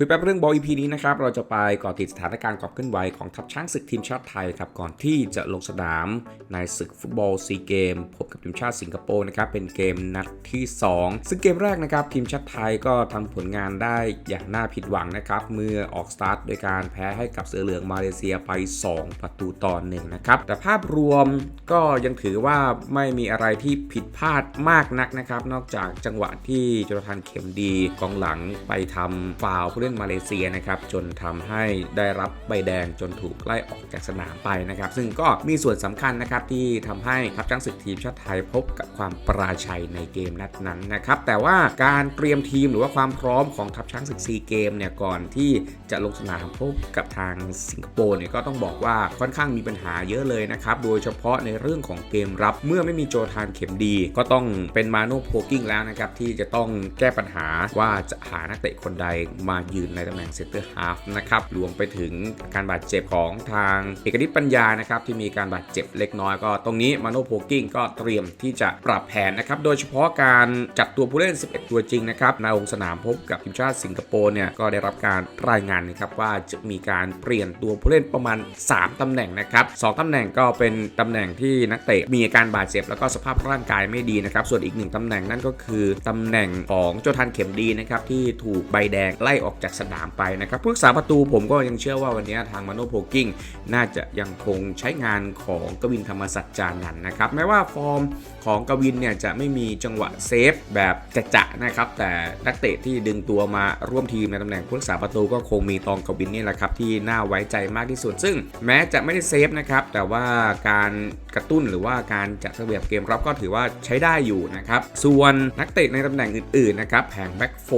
คุยแป๊บเรื่องบอล EP นี้นะครับ เราจะไปเก่อติดสถานการณ์ความเคลื่อนไหวของทัพช้างศึกทีมชาติไทยครับ ก่อนที่จะลงสนามในศึกฟุตบอลซีเกมพบกับทีมชาติสิงคโปร์นะครับ เป็นเกมนัดที่ 2 ซึ่งเกมแรกนะครับ ทีมชาติไทยก็ทำผลงานได้อย่างน่าผิดหวังนะครับ เมื่อออกสตาร์ทโดยการแพ้ให้กับเสือเหลืองมาเลเซียไป 2 ประตูต่อหนึ่งนะครับ แต่ภาพรวมก็ยังถือว่าไม่มีอะไรที่ผิดพลาดมากนักนะครับ นอกจากจังหวะที่จรทันเข็มดีกองหลังไปทำฟาวผู้เล่นมาเลเซียนะครับจนทำให้ได้รับใบแดงจนถูกไล่ออกจากสนามไปนะครับซึ่งก็มีส่วนสำคัญนะครับที่ทำให้ทัพช้างศึกทีมชาติไทยพบกับความปราชัยในเกมนัดนั้นนะครับแต่ว่าการเตรียมทีมหรือว่าความพร้อมของทัพช้างศึกซีเกมเนี่ยก่อนที่จะลงสนามพบกับทางสิงคโปร์เนี่ยก็ต้องบอกว่าค่อนข้างมีปัญหาเยอะเลยนะครับโดยเฉพาะในเรื่องของเกมรับเมื่อไม่มีโจทานเข็มดี ก็ต้องเป็นมาโนโพกิ้งแล้วนะครับที่จะต้องแก้ปัญหาว่าจะหานักเตะคนใดมายืนในตำแหน่งเซนเตอร์ฮาฟนะครับรวมไปถึงการบาดเจ็บของทางเอกนิตปัญญานะครับที่มีการบาดเจ็บเล็กน้อยก็ตรงนี้มาโนโพกิ้งก็เตรียมที่จะปรับแผนนะครับโดยเฉพาะการจัดตัวผู้เล่น 11 ตัวจริงนะครับในองสนามพบกับทีมชาติสิงคโปร์เนี่ยก็ได้รับการรายงานนะครับว่าจะมีการเปลี่ยนตัวผู้เล่นประมาณ 3 ตำแหน่งนะครับสตำแหน่งก็เป็นตำแหน่งที่นักเตะมีอาการบาดเจ็บ แล้วก็สภาพร่างกายไม่ดีนะครับส่วนอีกหนึ่งตำแหน่งนั่นก็คือตำแหน่งของโจทันเข็มดีนะครับที่ถูกใบแดงไล่ออกจากสนามไปนะครับผู้รักษาประตูผมก็ยังเชื่อว่าวันนี้ทางมาโนโพกิ้งน่าจะยังคงใช้งานของกวินธรรมสัจจานันนะครับแม้ว่าฟอร์มของกวินเนี่ยจะไม่มีจังหวะเซฟแบบจะๆนะครับแต่นักเตะที่ดึงตัวมาร่วมทีมในตำแหน่งผู้รักษาประตูก็คงมีตองกวินนี่แหละครับที่น่าไว้ใจมากที่สุด ซึ่งแม้จะไม่ได้เซฟนะครับแต่ว่าการกระตุ้นหรือว่าการจัดระเบียบเกมรับก็ถือว่าใช้ได้อยู่นะครับส่วนนักเตะในตำแหน่งอื่นๆนะครับแผงแบ็กโฟ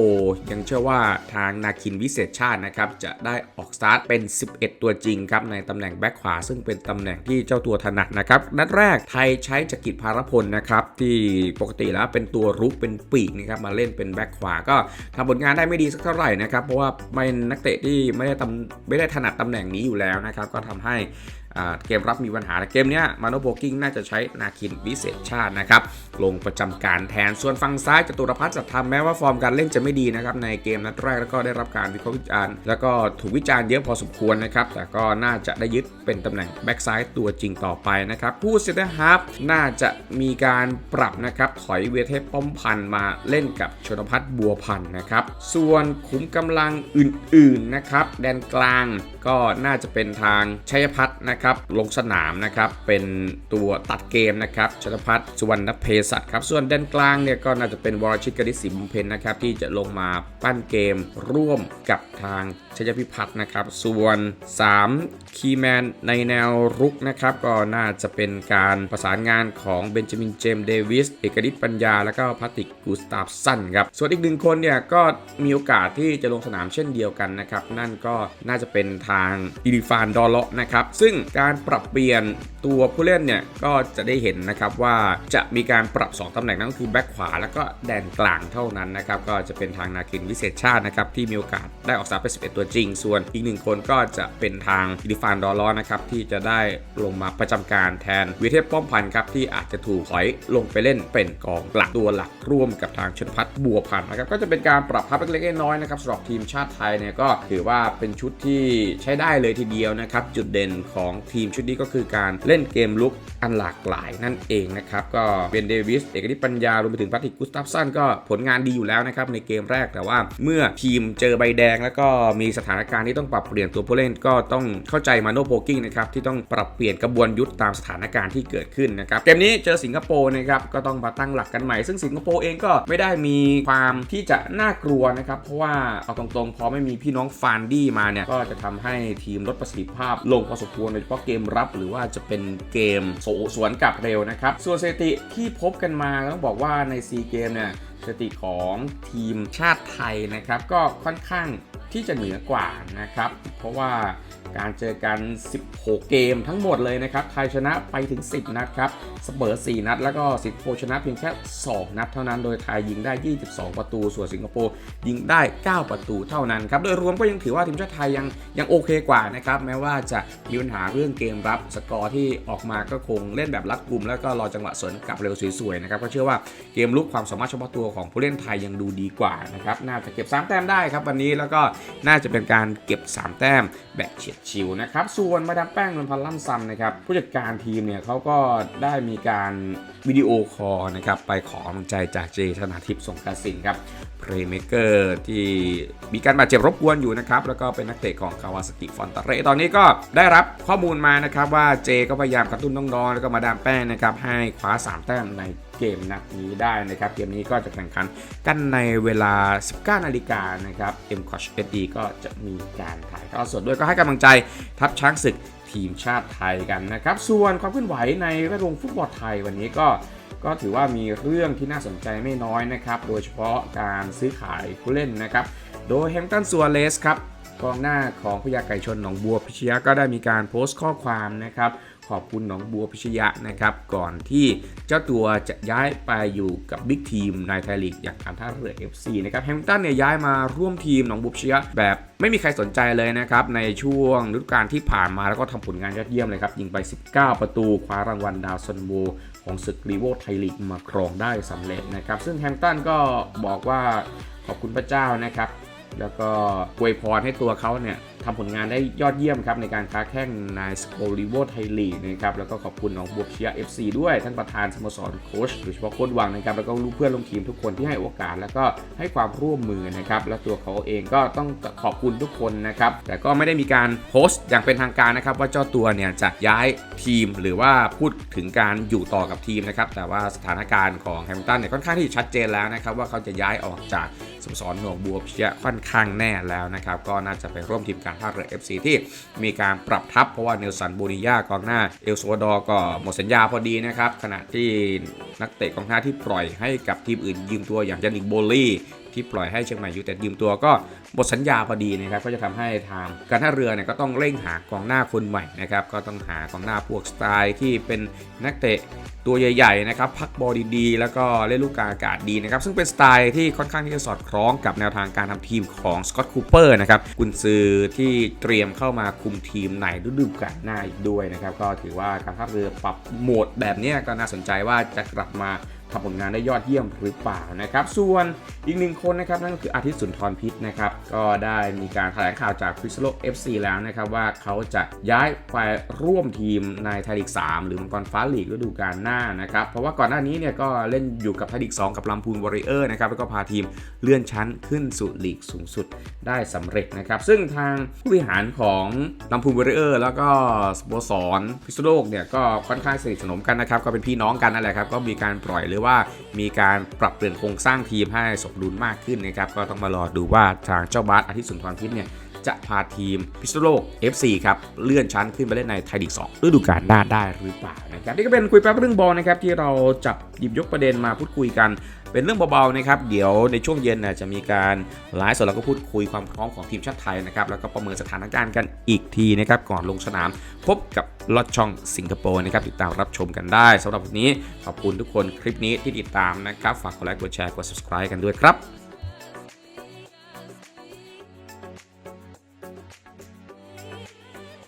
ยังเชื่อว่าทางนาคินวิเศษชาตินะครับจะได้ออกสตาร์ทเป็น 11 ตัวจริงครับในตำแหน่งแบ็กขวา ซึ่งเป็นตำแหน่งที่เจ้าตัวถนัดนะครับนัดแรกไทยใช้จักริดพารพลนะครับที่ปกติแล้วเป็นตัวรุกเป็นปีกนะครับมาเล่นเป็นแบ็กขวาก็ทำผลงานได้ไม่ดีสักเท่าไหร่นะครับเพราะว่าเป็นนักเตะที่ไม่ได้ตำไม่ได้ถนัดตำแหน่งนี้อยู่แล้วนะครับก็ทำให้ เกมรับมีปัญหาเกมนี้มาโนโบกิ้งน่าจะใช้นาคินวิเศษชาตินะครับ ลงประจำการแทนส่วนฝั่งซ้ายจตุรพัฒน์สัตย์ธรรมแม้ว่าฟอร์มการเล่นจะไม่ดีนะครับ ในเกมนัดแรกแล้วก็ได้รับการวิเคราะห์วิจารณ์ แล้วก็ถูกวิจารณ์เยอะพอสมควรนะครับ แต่ก็น่าจะได้ยึดเป็นตำแหน่งแบ็กซ้ายตัวจริงต่อไปนะครับ ผู้เซนเตอร์ฮาฟน่าจะมีการปรับนะครับถอยเวเทพป้อมพันมาเล่นกับชนพัฒน์บัวพันนะครับส่วนขุมกำลังอื่นๆนะครับแดนกลางก็น่าจะเป็นทางชัยพัฒน์นะครับลงสนามนะครับเป็นตัวตัดเกมนะครับชนพัฒน์สุวรรณเพศัตครับส่วนแดนกลางเนี่ยก็น่าจะเป็นวรชิตกฤษศรีบุญเพนนะครับที่จะลงมาปั้นเกมร่วมกับทางชัยพิพัฒน์นะครับส่วน 3 คีแมนในแนวรุกนะครับก็น่าจะเป็นการประสานงานของเบนจามินเจมเดวิสเอกนิตปัญญา แล้วก็พัติกกูสตาฟสันครับส่วนอีกหนึ่งคนเนี่ยก็มีโอกาสที่จะลงสนามเช่นเดียวกันนะครับนั่นก็น่าจะเป็นทางอิริฟานดอลเลาะนะครับซึ่งการปรับเปลี่ยนตัวผู้เล่นเนี่ยก็จะได้เห็นนะครับว่าจะมีการปรับ 2ตำแหน่งนั่นก็คือแบ็คขวาแล้วก็แดนกลางเท่านั้นนะครับก็จะเป็นทางนาคินวิเศษชาตินะครับที่มีโอกาสได้ออกสตาร์ทเป็น11ตัวจริง ส่วนอีกหนึ่งคนก็จะเป็นทางอิริฟานดอลเลนะครับที่จะได้ลงมาประจำการแทนวิเทพป้อมพันธ์ครับที่อาจจะถูกถอยลงไปเล่นเป็นกองหลักตัวหลักร่วมกับทางชนพัฒน์บัวพันธ์นะครับก็จะเป็นการปรับพับเล็กๆน้อยๆนะครับสำหรับทีมชาติไทยเนี่ยก็ถือว่าเป็นชุดที่ใช้ได้เลยทีเดียวนะครับจุดเด่นของทีมชุดนี้ก็คือการเล่นเกมลุกอันหลากหลายนั่นเองนะครับ ก็เบนเดวิส เอกนิปัญญารวมไปถึงพัติกุสตาฟสันก็ผลงานดีอยู่แล้วนะครับในเกมแรกแต่ว่าเมื่อทีมเจอใบแดง แล้วก็มีสถานการณ์ที่ต้องปรับเปลี่ยนตัวผู้เล่นก็ต้องเข้าใจมาโนโพกิ้งนะครับที่ต้องปรับเปลี่ยนกระบวนยุทธ์ตามสถานการณ์ที่เกิดขึ้นนะครับเกมนี้เจอสิงคโปร์นะครับก็ต้องมาตั้งหลักกันใหม่ ซึ่งสิงคโปร์เองก็ไม่ได้มีความที่จะน่ากลัวนะครับเพราะว่าเอาตรงๆพอไม่มีพี่น้องฟานดี้มาเนี่ยก็จะทำให้ทีมลดประสิทธิภาพลงพอสมควรโดยเฉพาะเกมรับหรือว่าจะเป็นเกมโสสวนกลับเร็วนะครับ ส่วนสถิติที่พบกันมาต้องบอกว่าในซีเกมเนี่ยสถิติของทีมชาติไทยนะครับ ก็ค่อนข้างที่จะเหนือกว่านะครับ เพราะว่า การเจอกัน 16 เกมทั้งหมดเลยนะครับ ไทยชนะไปถึง 10 นัดครับ เสมอ 4 นัด แล้วก็สิงคโปร์ชนะเพียงแค่ 2 นัดเท่านั้น โดยไทยยิงได้ 22 ประตู ส่วนสิงคโปร์ยิงได้ 9 ประตูเท่านั้นครับ โดยรวมก็ยังถือว่าทีมชาติไทยยังยังโอเคกว่านะครับ แม้ว่าจะมีปัญหาเรื่องเกมรับ สกอร์ที่ออกมาก็คงเล่นแบบรัดกุม แล้วก็รอจังหวะสวนกลับเร็วสวยๆนะครับ ก็เชื่อว่าเกมลุกความสามารถเฉพาะตัวของผู้เล่นไทยยังดูดีกว่านะครับ น่าจะเก็บ 3 แต้มได้ครับวันนี้ แล้วก็น่าจะเป็นการเก็บ 3 แต้มแบบเฉียดชิวนะครับ ส่วนมาดามแป้งนนพันธ์ล่ำซัมนะครับ ผู้จัดการทีมเนี่ยเขาก็ได้มีการวิดีโอคอลนะครับ ไปขอกำลังใจจากเจชนาทิพย์สงกระสินครับเพลย์เมเกอร์ที่มีการบาดเจ็บรบกวนอยู่นะครับ แล้วก็เป็นนักเตะของคาวาสกิฟอนตาเรตอนนี้ก็ได้รับข้อมูลมานะครับว่าเจก็พยายามกระตุ้นน้องๆแล้วก็มาดามแป้งนะครับให้คว้า 3 แต้มใน เกมนัดนี้ได้นะครับ เกมนี้ก็จะแข่งขันกันในเวลา 19 นาฬิกานะครับ m c o a c h SD ก็จะมีการถ่ายทอดสดด้วยก็ให้กำลังใจทัพช้างศึกทีมชาติไทยกันนะครับ ส่วนความเคลื่อนไหวในแวดวงฟุตบอลไทยวันนี้ก็ก็ถือว่ามีเรื่องที่น่าสนใจไม่น้อยนะครับ โดยเฉพาะการซื้อขายผู้เล่นนะครับ โดยแฮมตันซัวเรสครับกองหน้าของพยาไก่ชนหนองบัวพิชยะก็ได้มีการโพสต์ข้อความนะครับ ขอบคุณหนองบัวพิชยะนะครับ ก่อนที่เจ้าตัวจะย้ายไปอยู่กับบิ๊กทีมในไทยลีกอย่างการท่าเรือ FC นะครับแฮมป์ตันเนี่ยย้ายมาร่วมทีมหนองบัวพิชยะแบบไม่มีใครสนใจเลยนะครับ ในช่วงฤดูกาลที่ผ่านมาแล้วก็ทำผลงานยอดเยี่ยมเลยครับ ยิงไป 19 ประตูคว้ารางวัลดาวซันโบของศึกรีโวไทยลีกมาครองได้สำเร็จนะครับ ซึ่งแฮมป์ตันก็บอกว่าขอบคุณพระเจ้านะครับ แล้วก็อวยพรให้ตัวเขาเนี่ย ทำผลงานได้ยอดเยี่ยมครับในการค้าแข่งในสโกลิโวไทยลีนะครับแล้วก็ขอบคุณน้องบัวเชียเอฟซีด้วย ท่านประธานสโมสรโค้ชโดยเฉพาะโค้ชวังนะครับแล้วก็ลูกเพื่อนร่วมทีมทุกคนที่ให้โอกาส แล้วก็ให้ความร่วมมือนะครับและตัวเขาเองก็ต้องขอบคุณทุกคนนะครับแต่ก็ไม่ได้มีการโพสต์อย่างเป็นทางการนะครับว่าเจ้าตัวเนี่ยจะย้ายทีมหรือว่าพูดถึงการอยู่ต่อกับทีมนะครับแต่ว่าสถานการณ์ของแฮมป์ตันเนี่ยค่อนข้างที่ชัดเจนแล้วนะครับว่าเขาจะย้ายออกจากสโมสรหนองบัวพิชยค่อนข้างแน่แล้วนะครับก็น่าจะไปร่วมทีมการท่าเรือ FC ที่มีการปรับทัพเพราะว่าเนลสันบูนิยากองหน้าเอลซัวดอร์ก็หมดสัญญาพอดีนะครับขณะที่นักเตะกองหน้าที่ปล่อยให้กับทีมอื่นยืมตัวอย่างยานิกโบลี่ ที่ปล่อยให้เชียงใหม่ยูเต็ดยืมตัวก็หมดสัญญาพอดีนะครับก็จะทำให้ทางการท่าเรือเนี่ยก็ต้องเร่งหากองหน้าคนใหม่นะครับก็ต้องหากองหน้าพวกสไตล์ที่เป็นนักเตะตัวใหญ่ๆนะครับพักบอลดีๆ แล้วก็เล่นลูกกาอากาศดีนะครับซึ่งเป็นสไตล์ที่ค่อนข้างที่จะสอดคล้องกับแนวทางการทำทีมของสกอตคูเปอร์นะครับกุนซือที่เตรียมเข้ามาคุมทีมในฤดูกาลหน้าอีกด้วยนะครับก็ถือว่าการท่าเรือปรับโหมดแบบนี้ก็น่าสนใจว่าจะกลับมา ทำผลงานได้ยอดเยี่ยมหรือเปล่านะครับ ส่วนอีกหนึ่งคนนะครับนั่นก็คืออาทิตย์สุนทรพิษนะครับ ก็ได้มีการแถลงข่าวจากพิษโลก FC แล้วนะครับ ว่าเขาจะย้ายไปร่วมทีมในไทยลีก 3 หรือมังกรฟ้าลีกฤดูกาลหน้านะครับ เพราะว่าก่อนหน้านี้เนี่ยก็เล่นอยู่กับไทยลีก 2 กับลำพูนวอริเออร์นะครับแล้วก็พาทีมเลื่อนชั้นขึ้นสู่ลีกสูงสุดได้สำเร็จนะครับ ซึ่งทางผู้บริหารของลำพูนวอริเออร์แล้วก็สโมสรพิษโลกเนี่ยก็ค่อนข้างสนิทสนมกันนะครับก็เป็นพี่น้องกันนั่นแหละครับก็มีการปล่อยหรือว่ามีการปรับเปลี่ยนโครงสร้างทีมให้สมดุลมากขึ้นนะครับก็ต้องมารอดูว่าทางเจ้าบาสอาทิตย์สุนทรพิษเนี่ยจะพาทีมพิษณุโลก FC ครับ เลื่อนชั้นขึ้นไปเล่นในไทยลีก2ฤดูกาลหน้าได้หรือเปล่านะครับนี่ก็เป็นคุยแป๊บเรื่องบอลนะครับที่เราจับหยิบยกประเด็นมาพูดคุยกัน เป็นเรื่องเบาๆนะครับ เดี๋ยวในช่วงเย็นนะจะมีการไลฟ์สดแล้วก็พูดคุยความพร้อมของทีมชาติไทยนะครับ แล้วก็ประเมินสถานการณ์กันอีกทีนะครับ ก่อนลงสนาม พบกับลอดช่องสิงคโปร์นะครับ ติดตามรับชมกันได้สำหรับวันนี้ขอบคุณทุกคนคลิปนี้ที่ติดตามนะครับ ฝากกดไลค์กดแชร์กด subscribe กันด้วยครับ